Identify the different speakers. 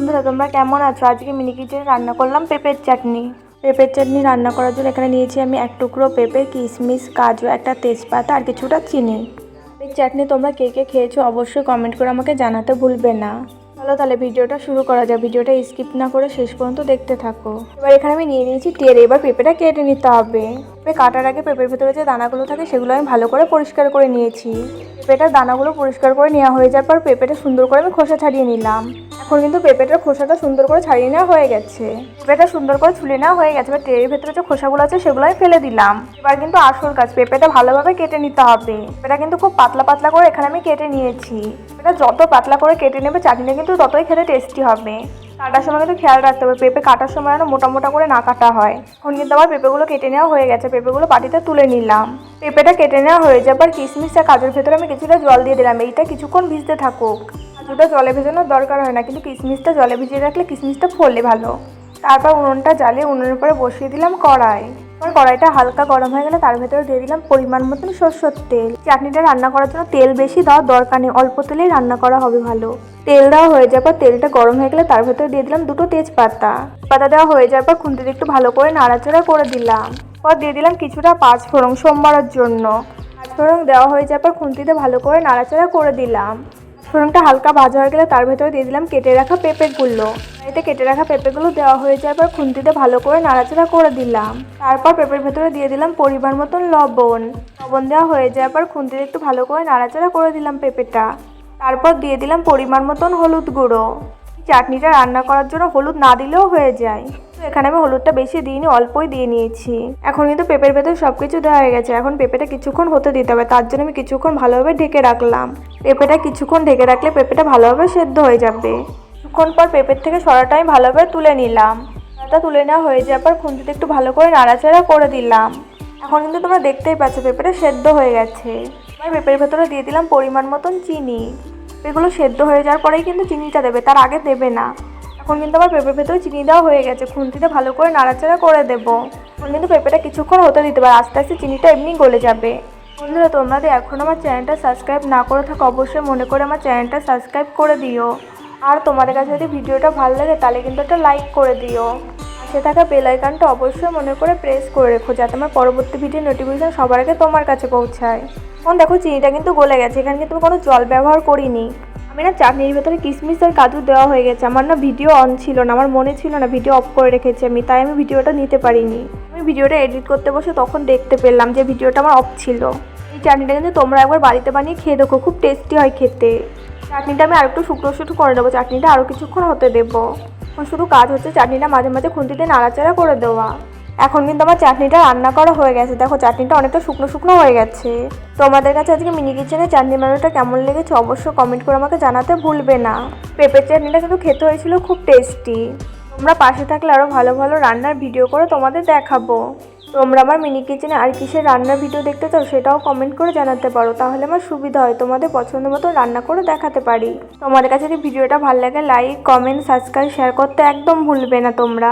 Speaker 1: বন্ধুরা, তোমরা কেমন আছো? আজকে মিনি কিচেনে রান্না করলাম পেঁপের চাটনি। পেঁপের চাটনি রান্না করার জন্য এখানে নিয়েছি আমি এক টুকরো পেঁপে, কিশমিশ, কাজু, একটা তেজপাতা আর কিছুটা চিনি। এই চাটনি তোমরা কে কে খেয়েছো অবশ্যই কমেন্ট করে আমাকে জানাতে ভুলবে না। চলো তাহলে ভিডিওটা শুরু করা যাক। ভিডিওটা স্কিপ না করে শেষ পর্যন্ত দেখতে থাকো। এবার এখানে আমি নিয়ে নিয়েছি টেরে এবার পেঁপেটা কেটে নিতে হবে। পেঁপে কাটার আগে পেঁপের ভেতরে যে দানাগুলো থাকে সেগুলো আমি ভালো করে পরিষ্কার করে নিয়েছি। পেঁপেটার দানাগুলো পরিষ্কার করে নেওয়া হয়ে যাওয়ার পর পেঁপেটা সুন্দর করে আমি খোসা ছাড়িয়ে নিলাম। এখন কিন্তু পেঁপেটার খোসাটা সুন্দর করে ছাড়িয়ে নেওয়া হয়ে গেছে। পেঁপেটা সুন্দর করে ছুলে নেওয়া হয়ে গেছে, এবার ট্রের ভেতরে যে খোসাগুলো আছে সেগুলো আমি ফেলে দিলাম। এবার কিন্তু আসল কাজ, পেঁপেটা ভালোভাবে কেটে নিতে হবে। পেঁপেটা কিন্তু খুব পাতলা পাতলা করে এখানে আমি কেটে নিয়েছি। এটা যত পাতলা করে কেটে নেবে, চাটনিটা কিন্তু ততই খেতে টেস্টি হবে। কাটার সময় কিন্তু খেয়াল রাখতে হবে, পেঁপে কাটার সময় যেন মোটা মোটা করে না কাটা হয়। এখন কিন্তু আবার পেঁপেগুলো কেটে নেওয়া হয়ে গেছে, পেঁপেগুলো পাটিতে তুলে নিলাম। পেঁপেটা কেটে নেওয়া হয়ে যাবার কিশমিশ আর কাজুর ভেতরে আমি কিছুটা জল দিয়ে দিলাম, এইটা কিছুক্ষণ ভিজতে থাকুক। কাজুটা জলে ভেজানোর দরকার হয় না। কিন্তু কিশমিশটা জলে ভিজিয়ে রাখলে কিশমিশটা ফোলে ভালো। তারপর উনুনটা জ্বালিয়ে উনুনের উপরে বসিয়ে দিলাম কড়াই। এবার কড়াইটা হালকা গরম হয়ে গেলে তার ভেতরে দিয়ে দিলাম পরিমাণ মতন সরষের তেল। চাটনিটা রান্না করার জন্য তেল বেশি দেওয়ার দরকার নেই, অল্প তেলেই রান্না করা হবে ভালো। তেল দেওয়া হয়ে যাওয়ার পর তেলটা গরম হয়ে গেলে তার ভেতরে দিয়ে দিলাম দুটো তেজপাতা। পাতা দেওয়া হয়ে যাওয়ার পর খুন্তিতে একটু ভালো করে নাড়াচাড়া করে দিলাম। পর দিয়ে দিলাম কিছুটা পাঁচ ফোড়ন সোমবারের জন্য। পাঁচ ফোড়ন দেওয়া হয়ে যাওয়ার পর খুন্তিতে ভালো করে নাড়াচাড়া করে দিলাম। ফোড়নটা হালকা ভাজা হয়ে গেলে তার ভেতরে দিয়ে দিলাম কেটে রাখা পেঁপেগুলো। এতে কেটে রাখা পেঁপেগুলো দেওয়া হয়ে যায় পর খুন্তিতে ভালো করে নাড়াচাড়া করে দিলাম। তারপর পেঁপের ভেতরে দিয়ে দিলাম পরিমাণ মতন লবণ। লবণ দেওয়া হয়ে যায় পর খুন্তিতে একটু ভালো করে নাড়াচাড়া করে দিলাম পেঁপেটা। তারপর দিয়ে দিলাম পরিমাণ মতন হলুদ গুঁড়ো। চাটনিটা রান্না করার জন্য হলুদ না দিলেও হয়ে যায়। তো এখানে আমি হলুদটা বেশি দিইনি, অল্পই দিয়ে নিয়েছি। এখন কিন্তু পেঁপের ভেতর সব কিছু দেওয়া হয়ে গেছে। এখন পেঁপেটা কিছুক্ষণ হতে দিতে হবে। তার জন্য আমি কিছুক্ষণ ভালোভাবে ঢেকে রাখলাম। পেঁপেটা কিছুক্ষণ ঢেকে রাখলে পেঁপেটা ভালোভাবে সেদ্ধ হয়ে যাবে। কিছুক্ষণ পর পেঁপের থেকে সরাটা আমি ভালোভাবে তুলে নিলাম। সরাটা তুলে নেওয়া হয়ে যাওয়ার পর খুন্তিতে একটু ভালো করে নাড়াচাড়া করে দিলাম। এখন কিন্তু তোমরা দেখতেই পাচ্ছ পেঁপেটা সেদ্ধ হয়ে গেছে। এবার পেঁপের ভেতরে দিয়ে দিলাম পরিমাণ মতন চিনি। পেঁপেগুলো সেদ্ধ হয়ে যাওয়ার পরেই কিন্তু চিনিটা দেবে, তার আগে দেবে না। এখন কিন্তু আমার পেঁপের ভেতরে চিনি দেওয়া হয়ে গেছে, খুন্তিতে ভালো করে নাড়াচাড়া করে দেবো। এখন কিন্তু পেঁপেটা কিছুক্ষণ হতে দিতে পারে, আস্তে আস্তে চিনিটা এমনি গলে যাবে। বন্ধুরা যদি এখন আমার চ্যানেলটা সাবস্ক্রাইব না করে থাকো, অবশ্যই মনে করে আমার চ্যানেলটা সাবস্ক্রাইব করে দিও। আর তোমাদের কাছে যদি ভিডিওটা ভালো লাগে, তাহলে কিন্তু একটা লাইক করে দিও। পাশে থাকা বেল আইকনটা অবশ্যই মনে করে প্রেস করে রেখো, যাতে আমার পরবর্তী ভিডিও নোটিফিকেশন সবার আগে তোমার কাছে পৌঁছায়। এখন দেখো চিনিটা কিন্তু গলে গেছে, এখানে কিন্তু কোনো জল ব্যবহার করিনি। আমি না চাটনির ভেতরে কিশমিশ আর কাজু দেওয়া হয়ে গেছে, আমার না ভিডিও অন ছিল না, আমার মনে ছিল না ভিডিও অফ করে রেখেছি আমি, তাই আমি ভিডিওটা নিতে পারিনি। আমি ভিডিওটা এডিট করতে বসে তখন দেখতে পেলাম যে ভিডিওটা আমার অফ ছিল। এই চাটনিটা কিন্তু তোমরা একবার বাড়িতে বানিয়ে খেয়ে দেখো, খুব টেস্টি হয় খেতে। চাটনিটা আমি আরেকটু শুকনো শুকনো করে দেবো চাটনিটা আরও কিছুক্ষণ হতে দেবো। এখন শুধু কাজ হচ্ছে চাটনিটা মাঝে মাঝে খুন্তিতে নাড়াচাড়া করে দেওয়া। এখন কিন্তু আমার চাটনিটা রান্না করা হয়ে গেছে। দেখো, চাটনিটা অনেকটা শুকনো শুকনো হয়ে গেছে। তোমাদের কাছে আজকে মিনি কিচেনে চাটনি বানানোটা কেমন লেগেছে অবশ্যই কমেন্ট করে আমাকে জানাতে ভুলবে না। পেঁপের চাটনিটা কিন্তু খেতে হয়েছিল খুব টেস্টি তোমরা পাশে থাকলে আরও ভালো ভালো রান্নার ভিডিও করে তোমাদের দেখাবো। তোমরা আমার মিনি কিচেনে আর কিসের রান্নার ভিডিও দেখতে চাও সেটাও কমেন্ট করে জানাতে পারো। তাহলে আমার সুবিধা হয়, তোমাদের পছন্দ মতো রান্না করে দেখাতে পারি। তোমাদের কাছে যদি ভিডিওটা ভালো লাগে লাইক কমেন্ট সাবস্ক্রাইব শেয়ার করতে একদম ভুলবে না তোমরা।